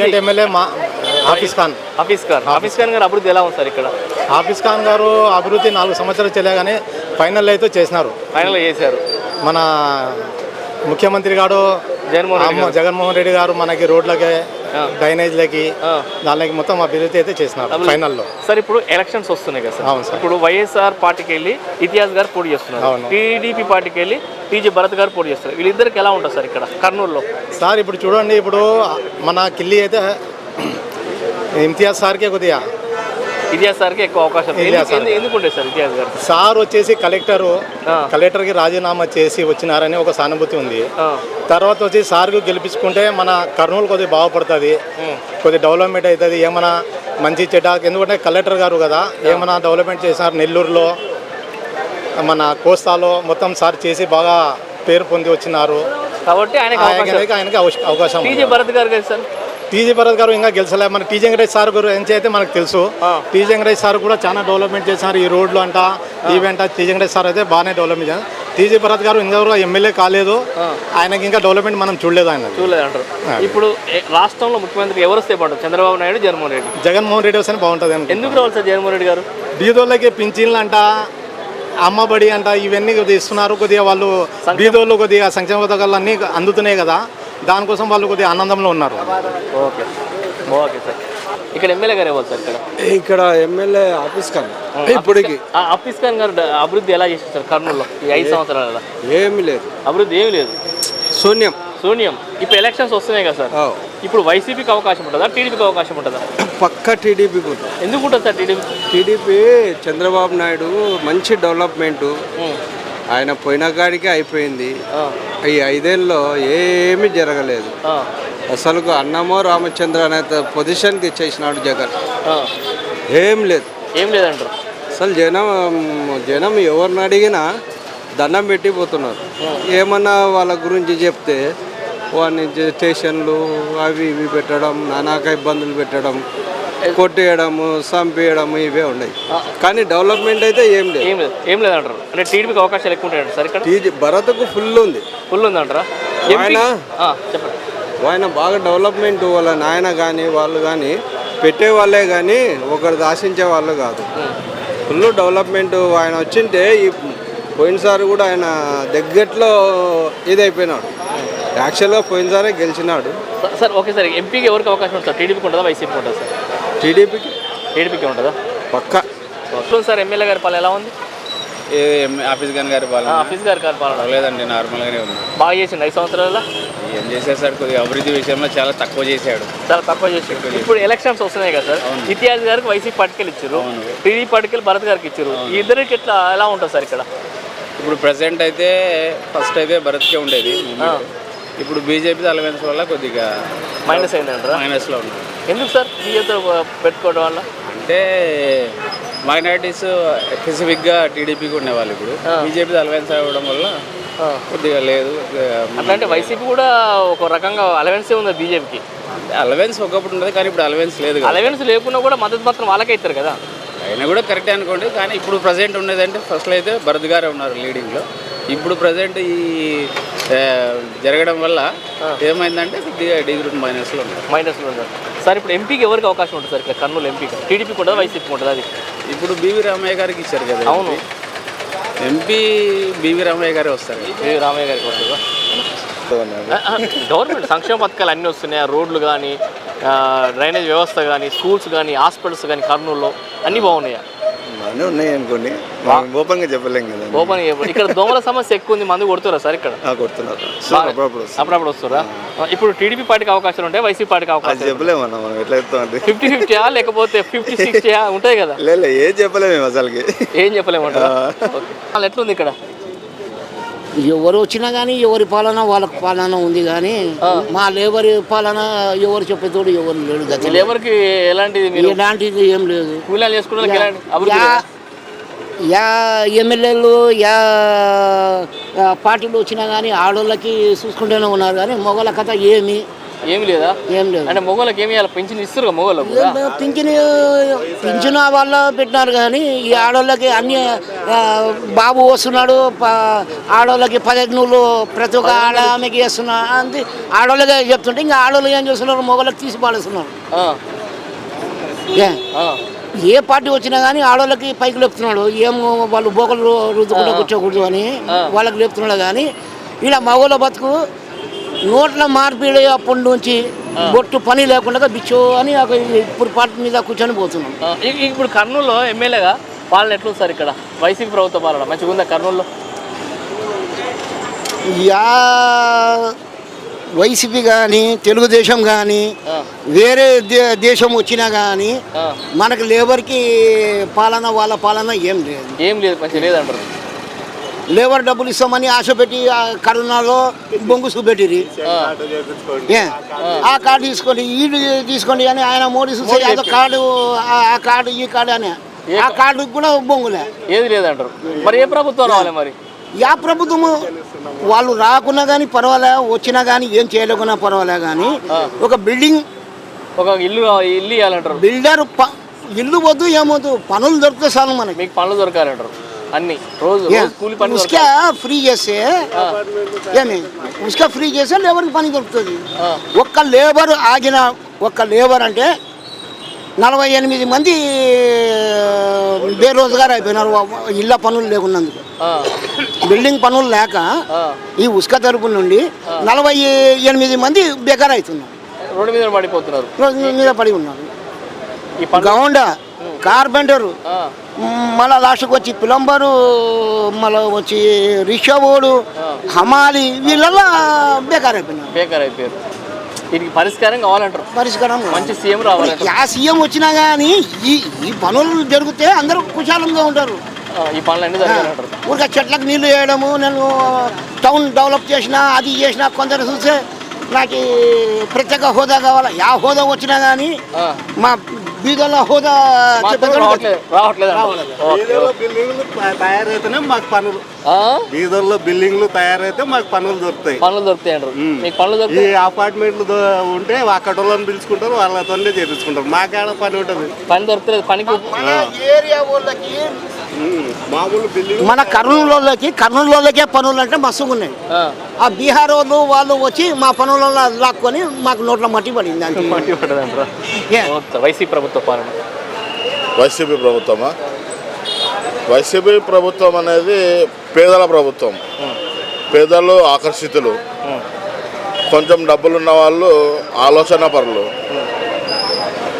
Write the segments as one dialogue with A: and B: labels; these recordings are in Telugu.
A: ప్రజెంట్ ఎమ్మెల్యే మా ఆఫీస్ ఖాన్.
B: హఫీజ్ ఖాన్. హఫీజ్ ఖాన్ గారు అభివృద్ధి ఎలా ఉంది సార్ ఇక్కడ?
A: ఆఫీస్ ఖాన్ గారు అభివృద్ధి నాలుగు సంవత్సరాలు చెల్లే కానీ ఫైనల్ అయితే చేసినారు.
B: ఫైనల్ చేశారు.
A: మన ముఖ్యమంత్రి గారు
B: జగన్మోహన్
A: జగన్మోహన్ రెడ్డి గారు మనకి రోడ్లకి. డ్రైనేజ్లకి. దానికి మొత్తం అభివృద్ధి అయితే చేసినారు ఫైనల్లో.
B: సార్ ఇప్పుడు ఎలక్షన్స్ వస్తున్నాయి కదా సార్.
A: అవును సార్.
B: ఇప్పుడు వైఎస్ఆర్ పార్టీకి వెళ్ళి ఇతిహాస్ గారు పోటీ చేస్తున్నారు.
A: అవును.
B: టీడీపీ పార్టీకి వెళ్ళి టీజీ భరత్ గారు పోటీ చేస్తారు వీళ్ళిద్దరికి ఎలా ఉంటుంది సార్ ఇక్కడ కర్నూలులో?
A: సార్ ఇప్పుడు చూడండి ఇప్పుడు మన కిల్లి అయితే ఇమ్తియాజ్ సార్కే కొద్దిగా
B: సార్కి ఎక్కువ అవకాశం ఉంది.
A: ఇతిహాస్
B: ఎందుకు- ఎందుకు- ఎందుకు ఉంటుంది సార్ గారు?
A: సార్ వచ్చేసి కలెక్టరు. కలెక్టర్కి రాజీనామా చేసి వచ్చినారని ఒక సానుభూతి ఉంది. తర్వాత వచ్చి సార్కు గెలిపించుకుంటే మన కర్నూలు కొద్దిగా బాగుపడుతుంది. కొద్దిగా డెవలప్మెంట్ అవుతుంది ఏమైనా మంచి చెడ్డ ఎందుకంటే కలెక్టర్ గారు కదా ఏమైనా డెవలప్మెంట్ చేసినారు నెల్లూరులో మన కోస్తాలో మొత్తం సార్ చేసి బాగా పేరు పొంది వచ్చినారు.
B: కాబట్టి ఆయనకి అవకాశం. భరత్ గారు కదా సార్?
A: టీజీ భరత్ గారు ఇంకా గెలిచలే. మన టీజీ వెంకటేష్ సార్ గురించి అయితే మనకు తెలుసు. టీజీ వెంకటేష్ సార్ కూడా చాలా డెవలప్మెంట్ చేశారు. ఈ రోడ్లు అంట ఈవెంట్ టీజీ వెంకటేష్ సార్ అయితే బాగానే డెవలప్మెంట్ చేశారు. టీజీ భరత్ గారు ఇంకెవరు ఎమ్మెల్యే కాలేదు. ఆయనకి ఇంకా డెవలప్మెంట్ మనం చూడలేదు ఆయన.
B: చూడలేదు అంటారు. ఇప్పుడు రాష్ట్రంలో ముఖ్యమంత్రి ఎవరు వస్తే బాగుంటుంది? చంద్రబాబు నాయుడు జగన్మోహన్ రెడ్డి?
A: జగన్మోహన్ రెడ్డి వస్తేనే బాగుంటుంది.
B: ఎందుకు రావాలి సార్ జగన్మోహన్ రెడ్డి గారు?
A: బీదోళ్ళకి పింఛన్లు అంట అమ్మబడి అంట ఇవన్నీ ఇస్తున్నారు. కొద్దిగా వాళ్ళు బీదోళ్ళు కొద్దిగా సంక్షేమ పథకాలు అన్నీ అందుతున్నాయి కదా. దానికోసం వాళ్ళు కొద్దిగా ఆనందంలో ఉన్నారు.
B: ఓకే. Okay sir. ఇక్కడ ఎమ్మెల్యే గారు ఇవ్వాలి సార్ ఇక్కడ?
C: ఇక్కడ ఎమ్మెల్యే ఆఫీస్ కానీ ఇప్పటికి.
B: ఆ, హఫీజ్ ఖాన్ గారు అభివృద్ధి ఎలా చేశారు సార్ కర్నూలులో? ఈ ఐదు సంవత్సరాల
C: ఏమీ లేదు.
B: అభివృద్ధి ఏమీ లేదు?
C: శూన్యం.
B: శూన్యం. ఇప్పుడు ఎలక్షన్స్ వస్తున్నాయి కదా సార్. ఇప్పుడు వైసీపీకి అవకాశం ఉంటుందా? టీడీపీకి అవకాశం ఉంటుందా?
C: పక్క టీడీపీకి ఉంది
B: ఎందుకు ఉంటుంది sir TDP?
C: TDP Chandrababu Naidu మంచి డెవలప్మెంట్. ఆయన పోయిన కాడికే అయిపోయింది. ఈ ఐదేళ్ళలో ఏమీ జరగలేదు. అసలు అన్నమో రామచంద్ర అనే పొజిషన్కి ఇచ్చేసినాడు జగన్. ఏం లేదు.
B: ఏం లేదంటారు?
C: అసలు జనం జనం ఎవరిని అడిగినా దండం పెట్టి పోతున్నారు ఏమన్నా వాళ్ళ గురించి చెప్తే వాడిని స్టేషన్లు అవి ఇవి పెట్టడం నానాక ఇబ్బందులు పెట్టడం కొట్టేయడము చంపేయడము ఇవే ఉన్నాయి. కానీ డెవలప్మెంట్ అయితే ఏం లేదు.
B: ఏం లేదు. ఏం లేదంటారు? అంటే టీడీపీకి అవకాశాలు ఎక్కువ ఉంటాయంట సార్ ఇక్కడ?
C: టీజీ భరత్కు ఫుల్ ఉంది.
B: ఫుల్ ఉందంటారా?
C: ఆయన
B: చెప్పండి.
C: ఆయన బాగా డెవలప్మెంట్ వాళ్ళ నాయన కానీ వాళ్ళు కానీ పెట్టే వాళ్ళే కానీ ఒకరిది ఆశించే వాళ్ళు కాదు. ఫుల్ డెవలప్మెంట్ ఆయన వచ్చింటే ఈ పోయినసారి కూడా ఆయన దగ్గట్లో ఇదైపోయినాడు. యాక్చువల్గా పోయినసారే గెలిచినాడు.
B: Sir okay sir. ఎంపీకి ఎవరికి అవకాశం ఉంటుంది సార్? టీడీపీకి ఉంటుందా? వైసీపీకి ఉంటుందా సార్?
C: టీడీపీకి?
B: టీడీపీకి ఉంటుందా?
C: పక్క.
B: వస్తుంది సార్ ఎమ్మెల్యే గారి పాలన ఎలా ఉంది?
D: ఆఫీస్ గారి
B: ఆ,
D: పాలన
B: ఆఫీస్ గారి గారి పాలన.
D: లేదండి నార్మల్గానే ఉంది.
B: బాగా చేసిండు ఐదు సంవత్సరాల
D: ఏం చేశారు సార్ కొద్దిగా అభివృద్ధి విషయంలో చాలా తక్కువ చేశాడు.
B: చాలా తక్కువ చేసిండు. ఇప్పుడు ఎలక్షన్స్ వస్తున్నాయి కదా సార్. ఇతిహాస్ గారికి వైసీపీ పట్టుకెళ్ళి ఇచ్చారు టీడీ పట్టుకెళ్ళి భరత్ గారికి ఇచ్చారు ఇద్దరికి ఎట్లా ఎలా ఉంటుంది సార్ ఇక్కడ?
D: ఇప్పుడు ప్రజెంట్ అయితే ఫస్ట్ అయితే భరత్కే ఉండేది. ఇప్పుడు బీజేపీ అలవెన్స్ వల్ల కొద్దిగా
B: మైనస్ అయిందంటారా?
D: మైనస్లో ఉంది
B: ఎందుకు సార్? బీజేపీతో పెట్టుకోవడం వల్ల?
D: అంటే మైనారిటీస్ స్పెసిఫిక్గా టీడీపీకి ఉండేవాళ్ళు ఇప్పుడు. బీజేపీ అలవెన్స్ అవ్వడం వల్ల. కొద్దిగా లేదు.
B: అట్లా అంటే వైసీపీ కూడా ఒక రకంగా అలవెన్సే ఉంది బీజేపీకి.
D: అలవెన్స్ ఒకప్పుడు ఉండదు కానీ ఇప్పుడు అలవెన్స్ లేదు
B: అలవెన్స్ లేకున్నా కూడా మద్దతు మాత్రం వాళ్ళకే ఇస్తారు కదా.
D: అయినా కూడా కరెక్టే అనుకోండి కానీ ఇప్పుడు ప్రజెంట్ ఉండేదంటే ఫస్ట్లో అయితే భరత్ గారే ఉన్నారు లీడింగ్లో ఇప్పుడు ప్రజెంట్ ఈ జరగడం వల్ల ఏమైందంటే కొద్దిగా డిగ్రీ మైనస్లో ఉన్నారు.
B: మైనస్లో ఉన్నారు. సార్ ఇప్పుడు ఎంపీకి ఎవరికి అవకాశం ఉంటుంది సార్? ఇక్కడ కర్నూలు ఎంపీకి. టీడీపీకి ఉంటుందా వైసీపీకి ఉంటుంది అది.
D: ఇప్పుడు బీవీ రామయ్య గారికి ఇచ్చారు కదా
B: అవును.
D: ఎంపీ. బీవీ రామయ్య గారే వస్తారు.
B: ఏ రామయ్య గారికి వస్తుందా? గవర్నమెంట్ సంక్షేమ పథకాలు అన్నీ వస్తున్నాయి? రోడ్లు కానీ డ్రైనేజ్ వ్యవస్థ కానీ స్కూల్స్ కానీ హాస్పిటల్స్ కానీ కర్నూలులో అన్నీ బాగున్నాయా?
E: అన్నీ ఉన్నాయి అనుకోండి. ఓపెన్గా చెప్పలేం కదా.
B: ఓపెన్ ఇక్కడ దోమల సమస్య ఎక్కువ ఉంది మందు కొడుతురా సార్ ఇక్కడ?
E: కొడుతున్నారు. అప్పుడప్పుడు.
B: అప్పుడప్పుడు వస్తారా ఇప్పుడు టీడీపీ పార్టీకి అవకాశాలు ఉంటాయి? వైసీపీ పార్టీకి అవకాశం
E: చెప్పలేము అన్న మనం ఎట్లా చెప్తాం అంటే
B: ఫిఫ్టీ ఫిఫ్టీయా లేకపోతే ఫిఫ్టీ సిక్స్టీయా ఉంటాయి కదా?
E: లేదు ఏం చెప్పలేము అసలుకి.
B: ఏం. వాళ్ళు ఎట్లుంది ఇక్కడ?
F: ఎవరు వచ్చినా కానీ ఎవరి పాలన వాళ్ళకి పాలన ఉంది కానీ మా లేబర్ పాలన ఎవరు చెప్పేతోడు ఎవరు లేడు గతి
B: లేబర్కి ఎలాంటిది
F: ఎలాంటిది ఏం లేదు.
B: కూలీలు
F: యా ఎమ్మెల్యేలు యా పార్టీలు వచ్చినా కానీ ఆడోళ్ళకి చూసుకుంటూనే ఉన్నారు కానీ మగవాళ్ళ కథ ఏమి
B: ఏం లేదా?
F: ఏం లేదు.
B: అంటే మొగోళ్ళకి ఏమి ఇవ్వాలి పెన్షన్ ఇస్తారు మొగోళ్ళకు
F: పింఛన్ పింఛన్ వాళ్ళ పెట్టినారు కానీ ఈ ఆడవాళ్ళకి అన్ని బాబు వస్తున్నాడు ఆడవాళ్ళకి పదగ్నులు ప్రతి ఒక్క ఆడ ఆమెకి వేస్తున్నా అంతే ఆడవాళ్ళకే చెప్తుంటే ఇంకా ఆడవాళ్ళు ఏం చేస్తున్నారు? మొగలకు తీసి పాడేస్తున్నారు ఏ? పార్టీ వచ్చినా కానీ ఆడవాళ్ళకి పైకి లేపుతున్నాడు. ఏం వాళ్ళు బోకలు రుద్దుకుండా కూర్చోకూడదు అని వాళ్ళకి లేపుతున్నాడు కానీ ఇలా మగోళ్ళ బతుకు నోట్ల మార్పిడి అప్పటి నుంచి బొట్టు పని లేకుండా బిచ్చో అని ఒక ఇప్పుడు పార్టీ మీద కూర్చొని పోతున్నాం.
B: ఇప్పుడు కర్నూలులో ఎమ్మెల్యేగా పాలన ఎట్లుంది సార్ ఇక్కడ? వైసీపీ ప్రభుత్వ పాలన మంచిగా ఉందా కర్నూలులో?
F: యా వైసీపీ కానీ తెలుగుదేశం కానీ వేరే దేశం వచ్చినా కానీ. మనకు లేబర్కి పాలన వాళ్ళ పాలన ఏం లేదు.
B: ఏం లేదు మంచిగా లేదంటారు.
F: లేబర్ డబ్బులు ఇస్తామని ఆశ పెట్టి కరోనాలో బొంగు చూపెట్టిరి
B: ఆ,
F: కార్డు తీసుకోండి ఈడు తీసుకోండి అని ఆయన మోడీ అదో కార్డు ఆ- కార్డు ఈ కార్డు అని. ఆ కార్డు కూడా బొంగులే.
B: ఏది లేదంటారు? మరి ఏ ప్రభుత్వం రావాలి మరి?
F: యా ప్రభుత్వము వాళ్ళు రాకున్నా కానీ పర్వాలే వచ్చినా కానీ ఏం చేయలేకున్నా పర్వాలే కానీ ఒక బిల్డింగ్
B: ఒక ఇల్లు ఇల్లు ఇవ్వాలంటారు
F: బిల్డర్ ఇల్లు వద్దు ఏమొద్దు పనులు దొరికితే చాలు మనకి.
B: మీకు పనులు దొరకాలంటారు. అన్ని. రోజు కూలి పని
F: ఉస్కా ఫ్రీ చేస్తే ఏమి? ఉస్కా ఫ్రీ చేస్తే లేబర్కి పని దొరుకుతుంది. ఒక్క లేబర్ ఆగిన ఒక్క లేబర్ అంటే నలభై ఎనిమిది మంది బేరోజుగారు అయిపోయినారు. ఇళ్ళ పనులు లేకున్నందుకు. బిల్డింగ్ పనులు లేక ఈ ఉస్క తరపు నుండి నలభై ఎనిమిది మంది బెగర్ అవుతున్నారు
B: రోడ్డు మీద పడిపోతున్నారు.
F: రోజు మీద పడి ఉన్నారు. గౌండ కార్పెంటరు.
B: ఆ,
F: మళ్ళా లాస్ట్కి వచ్చి ప్లంబరు మళ్ళీ వచ్చి రిక్షాబోడు హమాలి వీళ్ళల్లో బేకార్ అయిపోయినారు
B: బేకార్ అయిపోయారు దీనికి పరిష్కారం కావాలంటారు.
F: పరిష్కారం
B: మంచి సీఎం రావాలంటారు.
F: యా సీఎం వచ్చినా కానీ ఈ ఈ పనులు జరిగితే అందరూ కుశాలంగా ఉంటారు.
B: ఆ, ఈ పనులు అన్ని జరగాలంటారు
F: ఊరికే చెట్లకు నీళ్ళు వేయడము నేను టౌన్ డెవలప్ చేసిన అది చేసిన కొందరు చూస్తే నాకు ప్రత్యేక హోదా కావాలా. యా హోదా వచ్చినా కానీ
B: ఆ.
F: మా బీదల హోదా
G: తయారైతేనే మాకు పనులు.
B: ఆ?
G: బీదర్లో బిల్డింగ్లు తయారైతే మాకు పనులు దొరుకుతాయి.
B: పనులు దొరుకుతాయి పనులు
G: ఈ
B: దొరుకుతాయి
G: అపార్ట్మెంట్లు ఉంటే అక్కడ వాళ్ళని పిలుచుకుంటారు వాళ్ళతోనే చేపించుకుంటారు. మాకేడ పని ఉంటుంది.
B: పని దొరుకుతలేదు పనికి
F: ఏరియా వాళ్ళకి మన కర్నూలు వాళ్ళకి కర్నూలు వాళ్ళకే పనులు అంటే మస్తుగా ఉన్నాయి.
B: ఆ,
F: బీహార్ వాళ్ళు వాళ్ళు వచ్చి మా పనులలో లాక్కొని మాకు నోట్ల మట్టి పడింది అంతే.
B: మట్టి వైసీపీ ప్రభుత్వ పాలన.
E: వైసీపీ ప్రభుత్వమా? వైసీపీ ప్రభుత్వం అనేది పేదల ప్రభుత్వం. పేదలు ఆకర్షితులు. కొంచెం డబ్బులున్న వాళ్ళు ఆలోచన పరులు.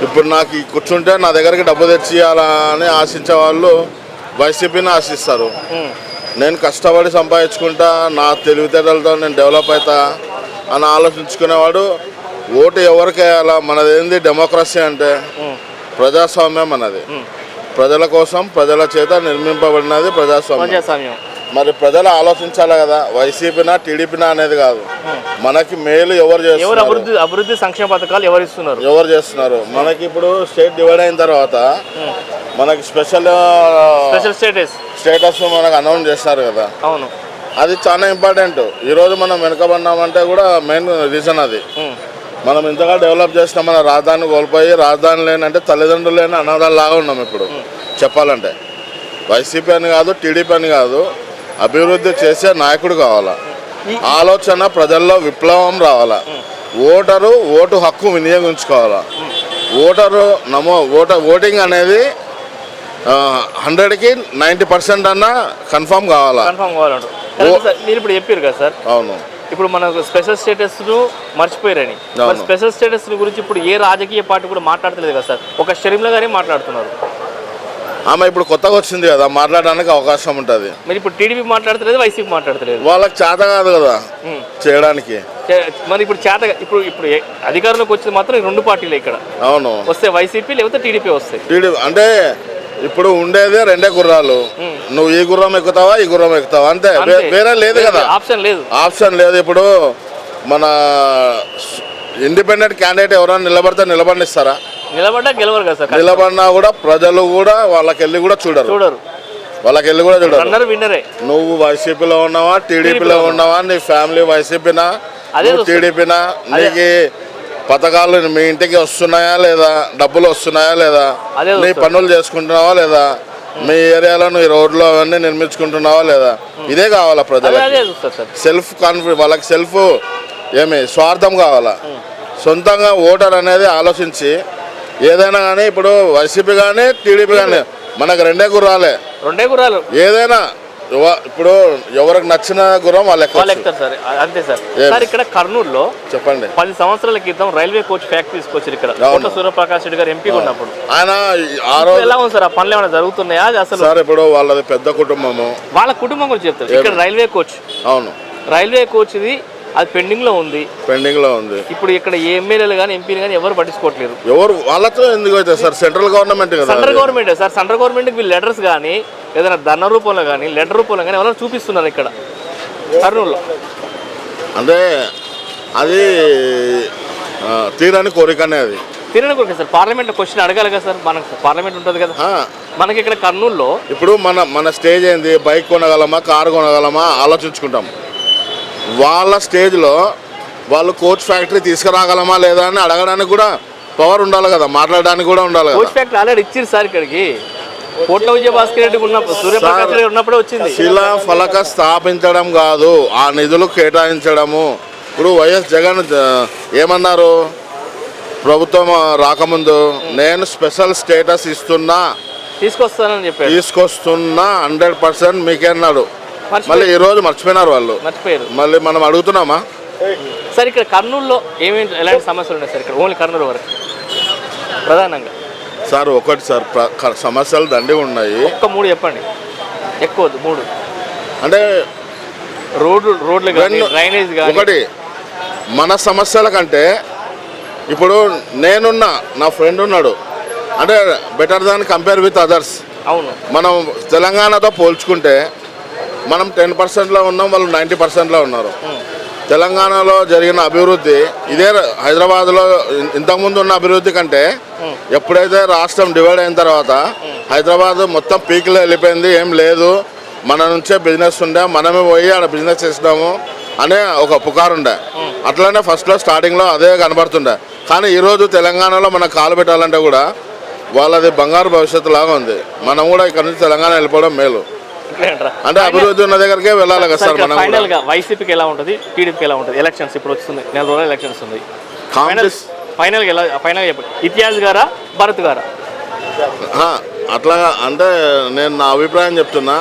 E: ఇప్పుడు నాకు ఈ కూర్చుంటే నా దగ్గరికి డబ్బు తెచ్చియాలా అని ఆశించే వాళ్ళు వైసీపీని ఆశిస్తారు. నేను కష్టపడి సంపాదించుకుంటా నా తెలివితేటలతో నేను డెవలప్ అవుతా అని ఆలోచించుకునేవాడు ఓటు ఎవరికి వేయాలా? మనదేంది డెమోక్రసీ అంటే ప్రజాస్వామ్యం అన్నది. ప్రజల కోసం ప్రజల చేత నిర్మింపబడినది ప్రజాస్వామ్యం. మరి ప్రజలు ఆలోచించాలి కదా? వైసీపీనా టీడీపీనా అనేది కాదు. మనకి మేలు ఎవరు
B: ఎవరు
E: చేస్తున్నారు
B: అభివృద్ధి అభివృద్ధి సంక్షేమ పథకాలు ఎవరు ఇస్తున్నారు?
E: ఎవరు చేస్తున్నారు? మనకి ఇప్పుడు స్టేట్ డివైడ్ అయిన తర్వాత మనకి స్పెషల్
B: స్పెషల్ స్టేటస్.
E: స్టేటస్ మనకు అనౌన్స్ చేస్తారు కదా.
B: అవును.
E: అది చాలా ఇంపార్టెంట్. ఈరోజు మనం వెనుకబడినామంటే కూడా మెయిన్ రీజన్ అది. మనం ఇంతగా డెవలప్ చేసిన మన రాజధాని కోల్పోయి రాజధాని లేనంటే తల్లిదండ్రులు లేని అనాథాలు ఉన్నాం ఇప్పుడు. చెప్పాలంటే. వైసీపీ అని కాదు టీడీపీ అని కాదు అభివృద్ధి చేసే నాయకుడు కావాలా. ఆలోచన ప్రజల్లో విప్లవం రావాలా. ఓటరు ఓటు హక్కు వినియోగించుకోవాలా. ఓటరు నమో ఓట ఓటింగ్ అనేది హండ్రెడ్కి నైంటీ పర్సెంట్ అన్నా కన్ఫామ్ కావాలా?
B: కన్ఫామ్ సార్ మీరు ఇప్పుడు చెప్పారు కదా సార్.
E: అవును.
B: ఇప్పుడు మనకు స్పెషల్ స్టేటస్ను మర్చిపోయారని. స్పెషల్ స్టేటస్ గురించి ఇప్పుడు ఏ రాజకీయ పార్టీ కూడా మాట్లాడతలేదు కదా సార్. ఒక షరీంలో గానే మాట్లాడుతున్నారు.
E: ఆమె ఇప్పుడు కొత్తగా వచ్చింది కదా మాట్లాడడానికి అవకాశం ఉంటుంది.
B: మరి ఇప్పుడు టీడీపీ మాట్లాడతలేదు వైసీపీ మాట్లాడతలేదు.
E: వాళ్ళకి చేత కాదు కదా. చేయడానికి.
B: మరి ఇప్పుడు చేత ఇప్పుడు ఇప్పుడు అధికారంలోకి వచ్చింది మాత్రం రెండు పార్టీలు ఇక్కడ.
E: అవును.
B: వస్తే వైసీపీ లేకపోతే టీడీపీ వస్తాయి.
E: టీడీ అంటే ఇప్పుడు ఉండేదే రెండే గుర్రాలు. నువ్వు ఈ గుర్రం ఎక్కుతావా ఈ గుర్రం ఎక్కుతావా? అంతే. వేరే లేదు కదా.
B: ఆప్షన్ లేదు.
E: ఆప్షన్ లేదు. ఇప్పుడు మన ఇండిపెండెంట్ క్యాండిడేట్ ఎవరైనా నిలబడితే నిలబడిస్తారా
B: నిలబడ్డా గెలవరు కదా సార్
E: నిలబడినా కూడా ప్రజలు కూడా వాళ్ళకి వెళ్ళి కూడా చూడరు.
B: చూడరు.
E: వాళ్ళకి వెళ్ళి కూడా చూడరు.
B: విన్నరే.
E: నువ్వు వైసీపీలో ఉన్నావా టీడీపీలో ఉన్నావా నీ ఫ్యామిలీ వైసీపీనా. టీడీపీనా? నీకు పథకాలు మీ ఇంటికి వస్తున్నాయా లేదా? డబ్బులు వస్తున్నాయా లేదా? నీ. పనులు చేసుకుంటున్నావా లేదా? మీ ఏరియాలో ఈ రోడ్లు అవన్నీ నిర్మించుకుంటున్నావా లేదా? ఇదే కావాలా ప్రజలకు? సెల్ఫ్ కాన్ఫిడెన్స్ వాళ్ళకి సెల్ఫ్ ఏమి స్వార్థం కావాలా? సొంతంగా ఓటర్ అనేది ఆలోచించి ఏదైనా కానీ ఇప్పుడు వైసీపీ కానీ టీడీపీ కానీ మనకు రెండే గుర్రాలే.
B: రెండే గుర్రాలు.
E: ఏదైనా ఇప్పుడు ఎవరికి నచ్చిన గుర్రం వాళ్ళు
B: వాళ్ళు ఎక్కుతారు సార్. అంతే సార్. సార్ ఇక్కడ కర్నూలులో
E: చెప్పండి.
B: పది సంవత్సరాల క్రితం రైల్వే కోచ్ ఫ్యాక్టరీ తీసుకొచ్చారు ఇక్కడ. కోట సూర్యప్రకాష్ రెడ్డి గారు ఎంపీ ఉన్నప్పుడు.
E: ఆయన ఆ రోజు
B: ఎలా ఉంది సార్? ఆ పనులు ఏమైనా జరుగుతున్నాయా? అసలు
E: సార్ ఇప్పుడు వాళ్ళది పెద్ద కుటుంబము.
B: వాళ్ళ కుటుంబం గురించి చెప్తారు. ఇక్కడ రైల్వే కోచ్.
E: అవును.
B: రైల్వే కోచ్ ఇది అది పెండింగ్లో ఉంది.
E: పెండింగ్లో ఉంది.
B: ఇప్పుడు ఇక్కడ ఎమ్మెల్యేలు కానీ ఎంపీలు కానీ ఎవరు పట్టించుకోవట్లేదు.
E: ఎవరు వాళ్ళతో ఎందుకు అవుతుంది సార్? సెంట్రల్ గవర్నమెంట్ కదా
B: central. Government sir. Central government వీళ్ళు లెటర్స్ కానీ ఏదైనా ధన రూపంలో కానీ లెటర్ రూపంలో కానీ ఎవరైనా చూపిస్తున్నారు ఇక్కడ కర్నూలులో.
E: అంటే అది తీరని కోరికనే అది.
B: తిరగని కొరకు సార్ పార్లమెంట్ క్వశ్చన్ అడగాలి కదా సార్ మనకు పార్లమెంట్ ఉంటుంది కదా. మనకి ఇక్కడ కర్నూలులో
E: ఇప్పుడు మన మన స్టేజ్ ఏంది? బైక్ కొనగలమా? కారు కొనగలమా? ఆలోచించుకుంటాం. వాళ్ళ స్టేజ్లో వాళ్ళు కోచ్ ఫ్యాక్టరీ తీసుకురాగలమా లేదా అని అడగడానికి కూడా పవర్ ఉండాలి కదా మాట్లాడడానికి కూడా ఉండాలి
B: కోచ్ ఫ్యాక్టరీ ఆల్రెడీ ఇచ్చారు సార్ ఇక్కడికి. కోట్ల విజయభాస్కర్ రెడ్డి ఉన్నప్పుడు సూర్యప్రకాష్ రెడ్డి ఉన్నప్పుడే వచ్చింది.
E: శిలా ఫలక స్థాపించడం కాదు ఆ నిధులు కేటాయించడము. ఇప్పుడు వైఎస్ జగన్ ఏమన్నారు? ప్రభుత్వం రాకముందు నేను స్పెషల్ స్టేటస్ ఇస్తున్నా
B: తీసుకొస్తానని చెప్పాడు
E: తీసుకొస్తున్నా హండ్రెడ్ పర్సెంట్ మీకే అన్నాడు. మళ్ళీ
B: మర్చిపోయి
E: ఈ రోజు మర్చిపోయినారు వాళ్ళు.
B: మర్చిపోయారు.
E: మళ్ళీ మనం అడుగుతున్నామా?
B: సార్ ఇక్కడ కర్నూలులో ఏమేమి ఎలాంటి సమస్యలు ఉన్నాయి సార్? ఇక్కడ ఓన్లీ కర్నూలు వరకు. ప్రధానంగా.
E: సార్ ఒకటి సార్ సమస్యలు దండి ఉన్నాయి.
B: ఒక్క మూడు చెప్పండి. ఎక్కువ వద్దు, మూడు.
E: అంటే
B: రోడ్లు రోడ్లు
E: రెండు-
B: డ్రైనేజ్ కానీ.
E: ఒకటి మన సమస్యల కంటే ఇప్పుడు నేనున్నా నా ఫ్రెండ్ ఉన్నాడు. అంటే better than compare with others
B: అవును.
E: మనం తెలంగాణతో పోల్చుకుంటే మనం టెన్ పర్సెంట్లో ఉన్నాం వాళ్ళు నైంటీ పర్సెంట్లో ఉన్నారు. తెలంగాణలో జరిగిన అభివృద్ధి ఇదే హైదరాబాద్లో ఇంతకుముందు ఉన్న అభివృద్ధి కంటే ఎప్పుడైతే రాష్ట్రం డివైడ్ అయిన తర్వాత హైదరాబాద్ మొత్తం పీక్లో వెళ్ళిపోయింది ఏం లేదు. మన నుంచే బిజినెస్ ఉండే మనమే పోయి ఆడ బిజినెస్ చేసినాము అనే ఒక పుకారు ఉండే అట్లనే ఫస్ట్లో స్టార్టింగ్లో అదే కనబడుతుండే. కానీ ఈరోజు తెలంగాణలో మనం కాలు పెట్టాలంటే కూడా వాళ్ళది బంగారు భవిష్యత్తు లాగా ఉంది. మనం కూడా ఇక్కడ నుంచి తెలంగాణ వెళ్ళిపోవడం మేలు. అంటే అభివృద్ధి ఉన్న దగ్గరికే వెళ్ళాలి కదా సార్ మనం
B: ఫైనల్గా వైసీపీకి ఎలా ఉంటుంది? టీడీపీకి ఎలా ఉంటుంది? ఎలక్షన్స్ ఇప్పుడు వస్తుంది. నెల రోజులు ఎలక్షన్స్ ఉంది. ఫైనల్ ఫైనల్గా ఎలా ఫైనల్ చెప్పండి ఇతిహాస్ గారా? భరత్ గారా?
E: అట్లా అంటే నేను నా అభిప్రాయం చెప్తున్నా.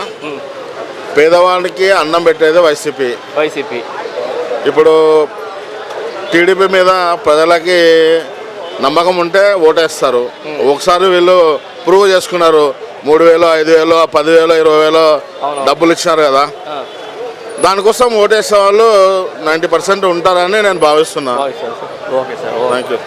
E: పేదవాడికి అన్నం పెట్టేది వైసీపీ.
B: వైసీపీ.
E: ఇప్పుడు టీడీపీ మీద ప్రజలకి నమ్మకం ఉంటే ఓటేస్తారు. ఒకసారి వీళ్ళు ప్రూవ్ చేసుకున్నారు. మూడు వేలు ఐదు వేలు పదివేలు ఇరవై వేలు డబ్బులు ఇచ్చినారు కదా. దానికోసం ఓటేసే వాళ్ళు నైంటీ పర్సెంట్ ఉంటారని నేను భావిస్తున్నా.
B: Okay sir okay. Sir
E: thank you